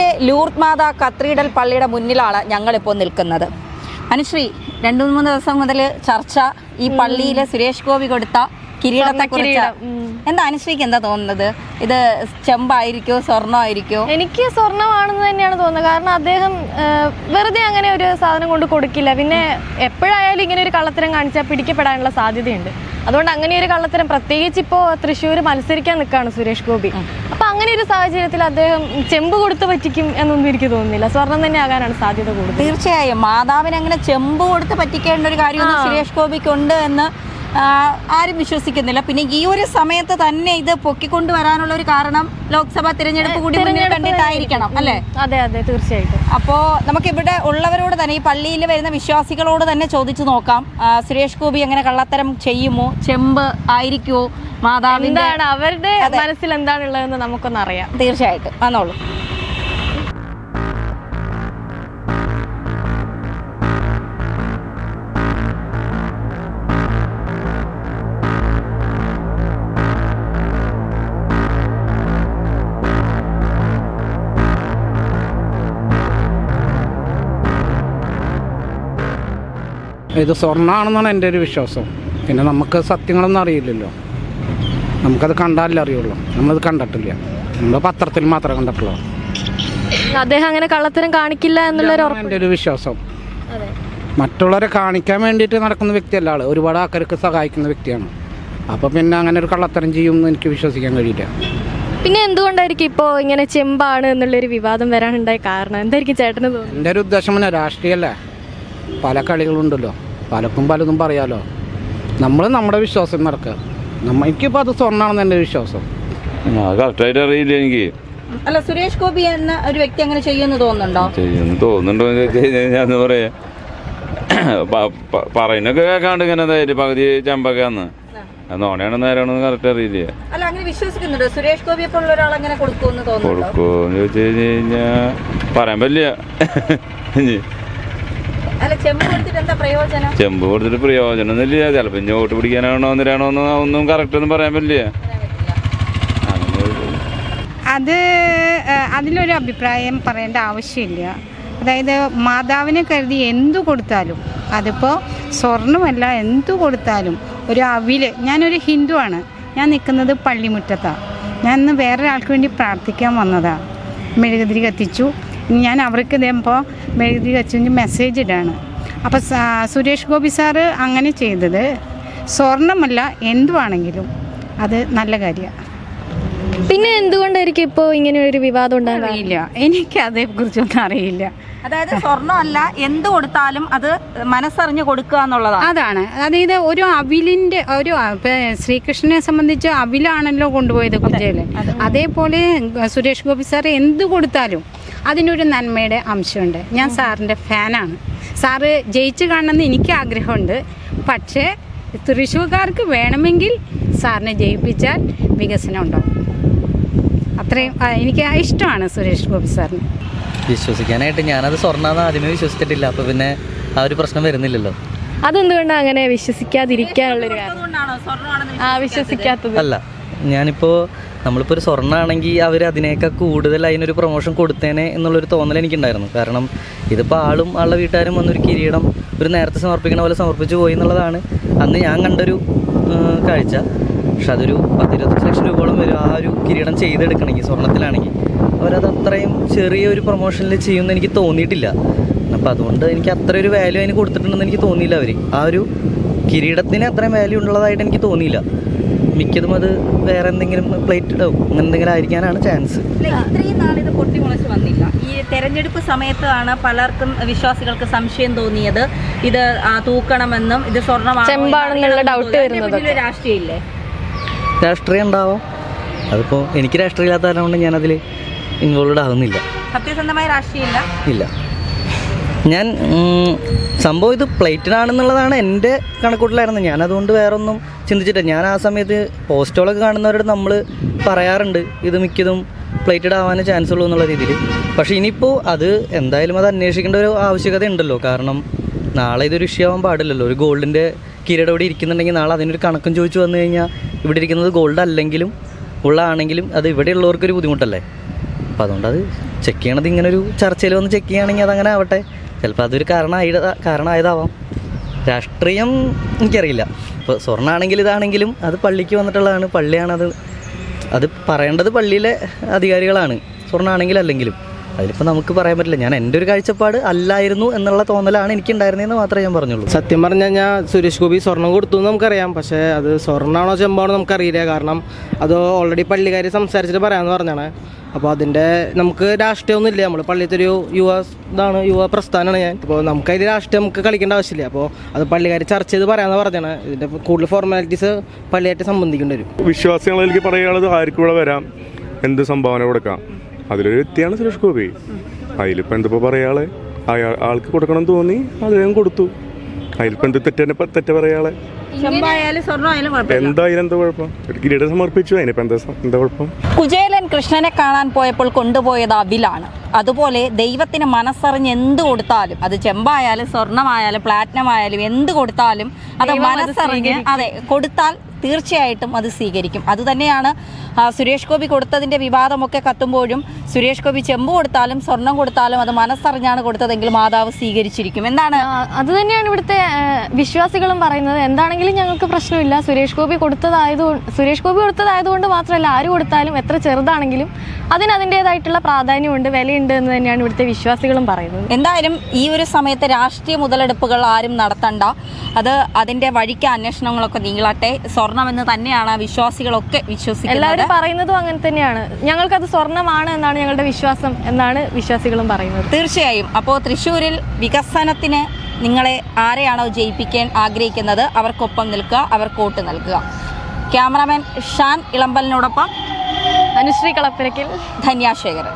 തൃശ്ശൂരിലെ ലൂർത്ത് കത്രീഡൽ പള്ളിയുടെ മുന്നിലാണ് ഞങ്ങളിപ്പോൾ നിൽക്കുന്നത്. അനുശ്രീ രണ്ടു മൂന്ന് ദിവസം മുതൽ ചർച്ച ഈ പള്ളിയിലെ സുരേഷ് ഗോപി കൊടുത്ത കിരീടത്തെ കുറിച്ച്. എന്താ അനുശ്രീക്ക് എന്താ തോന്നുന്നത്? ഇത് ചെമ്പായിരിക്കോ സ്വർണമായിരിക്കോ? എനിക്ക് സ്വർണമാണെന്ന് തന്നെയാണ് തോന്നുന്നത്. കാരണം അദ്ദേഹം വെറുതെ അങ്ങനെ ഒരു സാധനം കൊണ്ട് കൊടുക്കില്ല. പിന്നെ എപ്പോഴായാലും ഇങ്ങനെ ഒരു കള്ളത്തരം കാണിച്ചാൽ പിടിക്കപ്പെടാനുള്ള സാധ്യതയുണ്ട്. അതുകൊണ്ട് അങ്ങനെ ഒരു കള്ളത്തരം പ്രത്യേകിച്ച് ഇപ്പോൾ തൃശ്ശൂർ മത്സരിക്കാൻ നിൽക്കുകയാണ് സുരേഷ് ഗോപി. അപ്പൊ അങ്ങനെ ഒരു സാഹചര്യത്തിൽ അദ്ദേഹം ചെമ്പ് കൊടുത്ത് പറ്റിക്കും എന്നൊന്നും എനിക്ക് തോന്നുന്നില്ല. സ്വർണം തന്നെ ആകാനാണ് സാധ്യത കൂടുതൽ. തീർച്ചയായും. മാതാവിനെ അങ്ങനെ ചെമ്പ് കൊടുത്ത് പറ്റിക്കേണ്ട ഒരു കാര്യം സുരേഷ് ഗോപിക്ക് ഉണ്ട് എന്ന് ആരും വിശ്വസിക്കുന്നില്ല. പിന്നെ ഈ ഒരു സമയത്ത് തന്നെ ഇത് പൊക്കിക്കൊണ്ടുവരാനുള്ള ഒരു കാരണം ലോക്സഭാ തിരഞ്ഞെടുപ്പ് കൂടി മുന്നിൽ കണ്ടിട്ടായിരിക്കണം അല്ലേ? അതെ അതെ തീർച്ചയായിട്ടും. അപ്പോ നമുക്ക് ഇവിടെ ഉള്ളവരോട് തന്നെ ഈ പള്ളിയിൽ വരുന്ന വിശ്വാസികളോട് തന്നെ ചോദിച്ചു നോക്കാം. സുരേഷ് ഗോപി എങ്ങനെ കള്ളത്തരം ചെയ്യുമോ? ചെമ്പ് ആയിരിക്കുമോ മാതാവിന്റെ അവരുടെ മനസ്സിൽ എന്താണുള്ളതെന്ന് നമുക്കൊന്ന് അറിയാം തീർച്ചയായിട്ടും. വന്നോളൂ. ഇത് സ്വർണമാണെന്നാണ് എന്റെ ഒരു വിശ്വാസം. പിന്നെ നമുക്ക് സത്യങ്ങളൊന്നും അറിയില്ലല്ലോ. നമുക്കത് കണ്ടാലേ അറിയുള്ളൂ. നമ്മളത് കണ്ടിട്ടില്ല. നമ്മൾ പത്രത്തിൽ മാത്രമേ കണ്ടിട്ടുള്ളൂ. അദ്ദേഹം അങ്ങനെ കള്ളത്തരം കാണിക്കില്ല എന്നുള്ളൊരു എന്റെ ഒരു വിശ്വാസം. മറ്റുള്ളവരെ കാണിക്കാൻ വേണ്ടിയിട്ട് നടക്കുന്ന വ്യക്തിയല്ല ആൾ. ഒരുപാട് ആൾക്കാർക്ക് സഹായിക്കുന്ന വ്യക്തിയാണ്. അപ്പോൾ പിന്നെ അങ്ങനെ ഒരു കള്ളത്തരം ചെയ്യുമെന്ന് എനിക്ക് വിശ്വസിക്കാൻ കഴിയില്ല. പിന്നെ എന്തുകൊണ്ടായിരിക്കും ഇപ്പോൾ ഇങ്ങനെ ചെമ്പാണ് എന്നുള്ളൊരു വിവാദം വരാനുണ്ടായ കാരണം? എന്തായിരിക്കും ചേട്ടന് തോന്നുന്നത്? എന്റെ ഒരു ഉദ്ദേശം പിന്നെ രാഷ്ട്രീയമല്ലേ. പല കളികളുണ്ടല്ലോ. പലക്കും പലതും പറയാലോ. നമ്മൾ നമ്മുടെ വിശ്വാസം നടക്കുക. നമ്മ എനിക്കിപ്പോൾ അത് സ്വർണമാണെന്ന് എന്റെ വിശ്വാസം. കറക്റ്റായിട്ട് അറിയില്ല എനിക്ക്? അല്ല സുരേഷ് ഗോപി എന്ന ഒരു വ്യക്തി അങ്ങനെ ചെയ്യുമെന്ന് തോന്നുന്നുണ്ടോ? ചെയ്യുന്നു തോന്നുന്നുണ്ടോ എന്ന് കഴിഞ്ഞാൽ ഞാൻ എന്താ പറയാ. പറയുന്നൊക്കെ കേൾക്കാണ്ട് ഇങ്ങനെ ഇതായിട്ട് പകുതി ചമ്പക്കാന്ന് അത് നോണയാണെന്ന് നേരാണെന്ന് കറക്റ്റ് അറിയില്ല? അല്ല അങ്ങനെ വിശ്വസിക്കുന്നുണ്ടോ? സുരേഷ് ഗോപിയെ പോലുള്ള ഒരാൾ അങ്ങനെ കൊടുക്കുമെന്ന് തോന്നുന്നു കൊടുക്കുമോന്ന് ചോദിച്ചു കഴിഞ്ഞ് കഴിഞ്ഞാൽ പറയാൻ പറ്റില്ല. ചെമ്പ് കൊടുത്തിട്ട് പ്രയോജനം? ചെമ്പ് ചിലപ്പോ ഇനി വോട്ട് പിടിക്കാനാണോ എന്തിനാണോ ഒന്നും കറക്റ്റ് ഒന്നും പറയാൻ പറ്റില്ല. അത് അതിലൊരു അഭിപ്രായം പറയേണ്ട ആവശ്യമില്ല. അതായത് മാതാവിനെ കരുതി എന്തു കൊടുത്താലും അതിപ്പോൾ സ്വർണമല്ല എന്തു കൊടുത്താലും ഒരു അവിൽ ഞാനൊരു ഹിന്ദുവാണ് ഞാൻ നിൽക്കുന്നത് പള്ളിമുറ്റത്താണ് ഞാൻ ഇന്ന് വേറൊരാൾക്ക് വേണ്ടി പ്രാർത്ഥിക്കാൻ വന്നതാണ് മെഴുകുതിരി കത്തിച്ചു. ഞാൻ അവർക്ക് ഇതേപ്പോൾ എഴുതി കത്തിച്ചു മെസ്സേജ് ഇടാണ്. അപ്പോൾ സുരേഷ് ഗോപി സാറ് അങ്ങനെ ചെയ്തത്. സ്വർണമല്ല എന്തുവാണെങ്കിലും അത് നല്ല കാര്യമാണ് പിന്നെ എന്തുകൊണ്ടായിരിക്കും ഇപ്പോൾ ഇങ്ങനെ ഒരു വിവാദം ഉണ്ടാകില്ല എനിക്ക് എനിക്ക് അതേക്കുറിച്ചൊന്നും അറിയില്ല. അതായത് സ്വർണമല്ല എന്ത് കൊടുത്താലും അത് മനസ്സറിഞ്ഞ് കൊടുക്കുക എന്നുള്ളതാണ്. അതാണ്. അതായത് ഒരു അവിലിന്റെ ഒരു ശ്രീകൃഷ്ണനെ സംബന്ധിച്ച് അവിലാണല്ലോ കൊണ്ടുപോയത് കുഞ്ചയിൽ അതേപോലെ സുരേഷ് ഗോപി സാർ എന്ത് കൊടുത്താലും അതിനൊരു നന്മയുടെ അംശമുണ്ട്. ഞാൻ സാറിന്റെ ഫാനാണ്. സാറ് ജയിച്ചു കാണണമെന്ന് എനിക്ക് ആഗ്രഹമുണ്ട്. പക്ഷേ തൃശ്ശൂർക്കാർക്ക് വേണമെങ്കിൽ സാറിനെ ജയിപ്പിച്ചാൽ വികസനം ഉണ്ടാവും അത്രയും എനിക്ക് ഇഷ്ടമാണ് സുരേഷ് ഗോപി സാറിന്. വിശ്വസിക്കാനായിട്ട് ഞാനത് സ്വർണാന്ന് ആദ്യമേ വിശ്വസിച്ചിട്ടില്ല. അപ്പോൾ പിന്നെ ആ ഒരു പ്രശ്നം വരുന്നില്ലല്ലോ. അതെന്തുകൊണ്ടാണ് അങ്ങനെ വിശ്വസിക്കാതിരിക്കാനുള്ളൊരു കാരണം? ആ വിശ്വസിക്കാത്തത്. അല്ല ഞാനിപ്പോൾ നമ്മളിപ്പോൾ ഒരു സ്വർണമാണെങ്കിൽ അവർ അതിനേക്കാൾ കൂടുതൽ അതിനൊരു പ്രൊമോഷൻ കൊടുത്തേനെ എന്നുള്ളൊരു തോന്നൽ എനിക്കുണ്ടായിരുന്നു. കാരണം ഇതിപ്പോൾ ആളും ആളുടെ വീട്ടുകാരും വന്നൊരു കിരീടം ഒരു നേരത്തെ സമർപ്പിക്കണ പോലെ സമർപ്പിച്ചു പോയി എന്നുള്ളതാണ് അന്ന് ഞാൻ കണ്ടൊരു കാഴ്ച. പക്ഷെ അതൊരു പത്തിരുപത്തഞ്ച് ലക്ഷം രൂപയോളം വരും ആ ഒരു കിരീടം ചെയ്തെടുക്കണമെങ്കിൽ സ്വർണത്തിലാണെങ്കിൽ അവരത് അത്രയും ചെറിയൊരു പ്രൊമോഷനിൽ ചെയ്യുമെന്ന് എനിക്ക് തോന്നിയിട്ടില്ല. അപ്പോൾ അതുകൊണ്ട് എനിക്ക് അത്ര ഒരു വാല്യൂ അതിന് കൊടുത്തിട്ടുണ്ടെന്ന് എനിക്ക് തോന്നിയില്ല അവർ ആ ഒരു കിരീടത്തിന് അത്രയും വാല്യൂ ഉള്ളതായിട്ട് എനിക്ക് തോന്നിയില്ല. മിക്കതും അത് വേറെ എന്തെങ്കിലും പ്ലേറ്റ് ഇടവും? അങ്ങനെ എന്തെങ്കിലും ആയിരിക്കാനാണ് ചാൻസ് ഇല്ല, പൊട്ടിമുളച്ച് വന്നില്ല. ഈ തെരഞ്ഞെടുപ്പ് സമയത്താണ് പലർക്കും വിശ്വാസികൾക്ക് സംശയം തോന്നിയത്. ഇത് തൂക്കണമെന്നും ഇത് സ്വർണമാണെന്നുള്ള ഡൗട്ട് വരുന്നത്. പിന്നിൽ രാഷ്ട്രീയമില്ലേ? രാഷ്ട്രീയം ഉണ്ടാവാം? അതിപ്പോ എനിക്ക് രാഷ്ട്രീയം ഇല്ലാത്ത കാരണം കൊണ്ട് ഞാനതിൽ ഇൻവോൾവ് ആവുന്നില്ല. സത്യസന്ധമായ രാഷ്ട്രീയം ഇല്ല ഇല്ല. ഞാൻ സംഭവം ഇത് പ്ലേറ്റിനാണെന്നുള്ളതാണ് എന്റെ കണക്കൂട്ടലായിരുന്നു. ഞാൻ അതുകൊണ്ട് വേറെ ഒന്നും ചിന്തിച്ചിട്ടില്ല. ഞാൻ ആ സമയത്ത് പോസ്റ്റുകളൊക്കെ കാണുന്നവരോട് നമ്മൾ പറയാറുണ്ട് ഇത് മിക്കതും പ്ലേറ്റഡ് ആവാനേ ചാൻസ് ഉള്ളൂ എന്നുള്ള രീതിയിൽ പക്ഷേ ഇനിയിപ്പോൾ അത് എന്തായാലും അത് അന്വേഷിക്കേണ്ട ഒരു ആവശ്യകത ഉണ്ടല്ലോ. കാരണം നാളെ ഇതൊരു ഇഷ്യൂ ആവാൻ പാടില്ലല്ലോ. ഒരു ഗോൾഡിന്റെ കിരീടം ഇവിടെ ഇരിക്കുന്നുണ്ടെങ്കിൽ നാളെ അതിനൊരു കണക്കും ചോദിച്ചു വന്നു കഴിഞ്ഞാൽ ഇവിടെ ഇരിക്കുന്നത് ഗോൾഡ് അല്ലെങ്കിലും ഉള്ളതാണെങ്കിലും അത് ഇവിടെ ഉള്ളവർക്കൊരു ബുദ്ധിമുട്ടല്ലേ? അപ്പോൾ അതുകൊണ്ട് അത് ചെക്ക് ചെയ്യണത് ഇങ്ങനെ ഒരു ചർച്ചയിൽ വന്ന് ചെക്ക് ചെയ്യുകയാണെങ്കിൽ അതങ്ങനെ ആവട്ടെ. ചിലപ്പോൾ അതൊരു കാരണമായി കാരണമായതാവാം. രാഷ്ട്രീയം എനിക്കറിയില്ല. ഇപ്പോൾ സ്വർണമാണെങ്കിൽ ഇതാണെങ്കിലും അത് പള്ളിക്ക് വന്നിട്ടുള്ളതാണ്. പള്ളിയാണത്. അത് പറയേണ്ടത് പള്ളിയിലെ അധികാരികളാണ്. സ്വർണമാണെങ്കിൽ അല്ലെങ്കിലും. അതിലിപ്പോൾ നമുക്ക് പറയാൻ പറ്റില്ല. ഞാൻ എന്റെ ഒരു കാഴ്ചപ്പാട് അല്ലായിരുന്നു എന്നുള്ള തോന്നലാണ് എനിക്ക് ഉണ്ടായിരുന്നതെന്ന് മാത്രമേ ഞാൻ പറഞ്ഞുള്ളൂ. സത്യം പറഞ്ഞാൽ ഞാൻ സുരേഷ് ഗോപി സ്വർണം കൊടുത്തു എന്ന് നമുക്കറിയാം. പക്ഷേ അത് സ്വർണമാണോ ചെമ്പാണോ നമുക്കറിയില്ല. കാരണം അത് ഓൾറെഡി പള്ളിക്കാർ സംസാരിച്ചിട്ട് പറയാമെന്ന് പറഞ്ഞാണ്. അപ്പോൾ അതിന്റെ നമുക്ക് രാഷ്ട്രീയമൊന്നുമില്ല. നമ്മൾ പള്ളിയിലത്തെ ഒരു യുവ ഇതാണ് യുവ പ്രസ്ഥാനമാണ് ഞാൻ. അപ്പോൾ നമുക്ക് അതിൽ രാഷ്ട്രീയം നമുക്ക് കളിക്കേണ്ട ആവശ്യമില്ല. അപ്പോൾ അത് പള്ളിക്കാർ ചർച്ച ചെയ്ത് പറയാമെന്ന് പറഞ്ഞാണ്. ഇതിന്റെ കൂടുതൽ ഫോർമാലിറ്റീസ് പള്ളിയായിട്ട് സംബന്ധിക്കേണ്ടി വരും. വിശ്വാസികളിലേക്ക് പറയാനുള്ളത് ആർക്കും ഇവിടെ വരാം. എന്ത് സംഭാവന കൊടുക്കാം? അതിലൊരു വ്യക്തിയാണ് സുരേഷ് ഗോപി. അതിലിപ്പോൾ എന്തിപ്പോൾ പറയാളെ? അയാൾ ആൾക്ക് കൊടുക്കണം തോന്നി അദ്ദേഹം കൊടുത്തു. അതിലിപ്പോൾ എന്ത് തെറ്റെന്നെ തെറ്റ പറയാളെ? എന്തായാലും എന്താ കുഴപ്പം? കിരീടം സമർപ്പിച്ചു അതിനിപ്പോ എന്താ എന്താ കുഴപ്പം? കുചേലൻ കൃഷ്ണനെ കാണാൻ പോയപ്പോൾ കൊണ്ടുപോയത് അവിലാണ്. അതുപോലെ ദൈവത്തിന് മനസ്സറിഞ്ഞ് എന്ത് കൊടുത്താലും അത് ചെമ്പായാലും സ്വർണമായാലും പ്ലാറ്റിനം ആയാലും എന്ത് കൊടുത്താലും അത് മനസ്സറിഞ്ഞ് അതെ കൊടുത്താൽ തീർച്ചയായിട്ടും അത് സ്വീകരിക്കും. അതുതന്നെയാണ് സുരേഷ് ഗോപി കൊടുത്തതിന്റെ വിവാദമൊക്കെ കത്തുമ്പോഴും സുരേഷ് ഗോപി ചെമ്പ് കൊടുത്താലും സ്വർണം കൊടുത്താലും അത് മനസ്സറിഞ്ഞാണ് കൊടുത്തതെങ്കിൽ മാതാവ് സ്വീകരിച്ചിരിക്കും. എന്താണ്? അതുതന്നെയാണ് അത് തന്നെയാണ് ഇവിടുത്തെ വിശ്വാസികളും പറയുന്നത്. എന്താണെങ്കിലും ഞങ്ങൾക്ക് പ്രശ്നമില്ല. സുരേഷ് ഗോപി കൊടുത്തതായതുകൊണ്ട് സുരേഷ് ഗോപി കൊടുത്തതായതുകൊണ്ട് മാത്രമല്ല ആര് കൊടുത്താലും എത്ര ചെറുതാണെങ്കിലും അതിന് അതിന്റെതായിട്ടുള്ള പ്രാധാന്യമുണ്ട് വിലയുണ്ട് എന്ന് തന്നെയാണ് ഇവിടുത്തെ വിശ്വാസികളും പറയുന്നത്. എന്തായാലും ഈ ഒരു സമയത്ത് രാഷ്ട്രീയ മുതലെടുപ്പുകൾ ആരും നടത്തണ്ട. അത് അതിന്റെ വഴിക്ക് അന്വേഷണങ്ങളൊക്കെ നീളട്ടെ. സ്വർണമെന്ന് തന്നെയാണ് വിശ്വാസികളൊക്കെ വിശ്വസിക്കുന്നത്. എല്ലാവരും പറയുന്നതും അങ്ങനെ തന്നെയാണ്. ഞങ്ങൾക്കത് സ്വർണമാണ് എന്നാണ് ഞങ്ങളുടെ വിശ്വാസം എന്നാണ് വിശ്വാസികളും പറയുന്നത്. തീർച്ചയായും. അപ്പോൾ തൃശ്ശൂരിൽ വികസനത്തിന് നിങ്ങളെ ആരെയാണോ ജയിപ്പിക്കാൻ ആഗ്രഹിക്കുന്നത്? അവർക്കൊപ്പം നിൽക്കുക അവർക്ക് വോട്ട് നൽകുക. ക്യാമറാമാൻ ഷാൻ ഇളമ്പലിനോടൊപ്പം അനുശ്രീ കളപ്പിരക്കിൽ ധന്യാശേഖരൻ.